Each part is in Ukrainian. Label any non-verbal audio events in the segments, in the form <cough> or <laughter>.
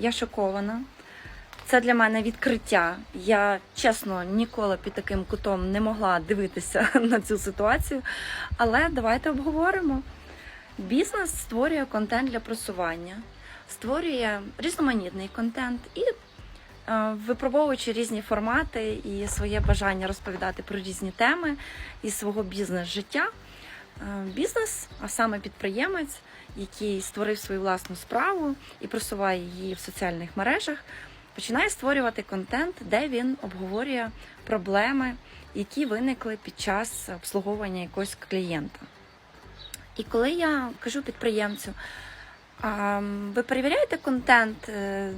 Я шокована. Це для мене відкриття. Я чесно ніколи під таким кутом не могла дивитися <laughs> на цю ситуацію. Але давайте обговоримо. Бізнес створює контент для просування, створює різноманітний контент і е, випробовуючи різні формати і своє бажання розповідати про різні теми із свого бізнес-життя. Е, Бізнес, а саме підприємець, який створив свою власну справу і просуває її в соціальних мережах, починає створювати контент, де він обговорює проблеми, які виникли під час обслуговування якогось клієнта. І коли я кажу підприємцю, ви перевіряєте контент е,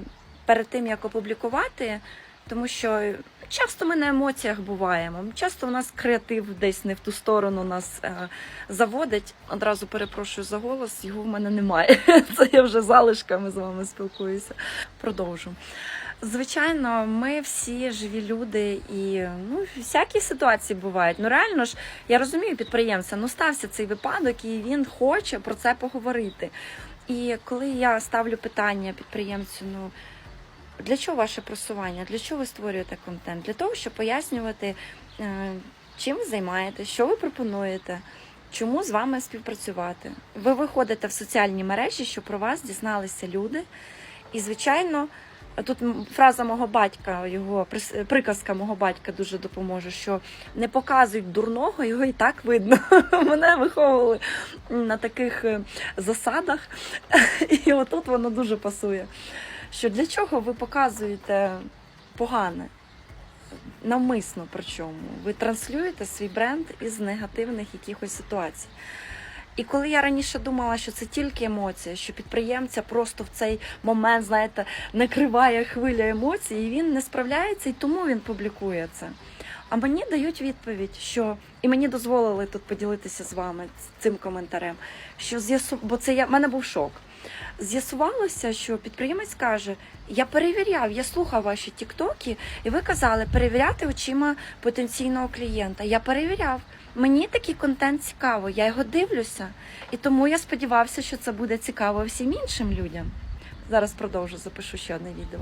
перед тим, як опублікувати, тому що часто ми на емоціях буваємо, часто у нас креатив десь не в ту сторону нас е, заводить. Одразу перепрошую за голос, його в мене немає. <laughs> Це я вже залишками з вами спілкуюся. Продовжу. Звичайно, ми всі живі люди, і ну всякі ситуації бувають. Ну реально ж я розумію підприємця. Ну стався цей випадок, і він хоче про це поговорити. І коли я ставлю питання підприємцю, ну для чого ваше просування? Для чого ви створюєте контент? Для того, щоб пояснювати, е, чим ви займаєтесь, що ви пропонуєте, чому з вами співпрацювати. Ви виходите в соціальні мережі, щоб про вас дізналися люди. І, звичайно, тут фраза мого батька, його приказка мого батька дуже допоможе, що не показують дурного, його і так видно. <laughs> Мене виховували на таких е, засадах, <laughs> і отут воно дуже пасує. Що для чого ви показуєте погане? Навмисно причому. Ви транслюєте свій бренд із негативних якихось ситуацій. І коли я раніше думала, що це тільки емоція, що підприємця просто в цей момент, знаєте, накриває хвиля емоцій, і він не справляється, і тому він публікує це. А мені дають відповідь, що і мені дозволили тут поділитися з вами цим коментарем, що з'ясу... бо це я в мене був шок. З'ясувалося, що підприємець каже: я перевіряв, я слухав ваші тіктоки, і ви казали перевіряти очима потенційного клієнта. Я перевіряв. Мені такий контент цікаво, я його дивлюся, і тому я сподівався, що це буде цікаво всім іншим людям. Зараз продовжу, запишу ще одне відео.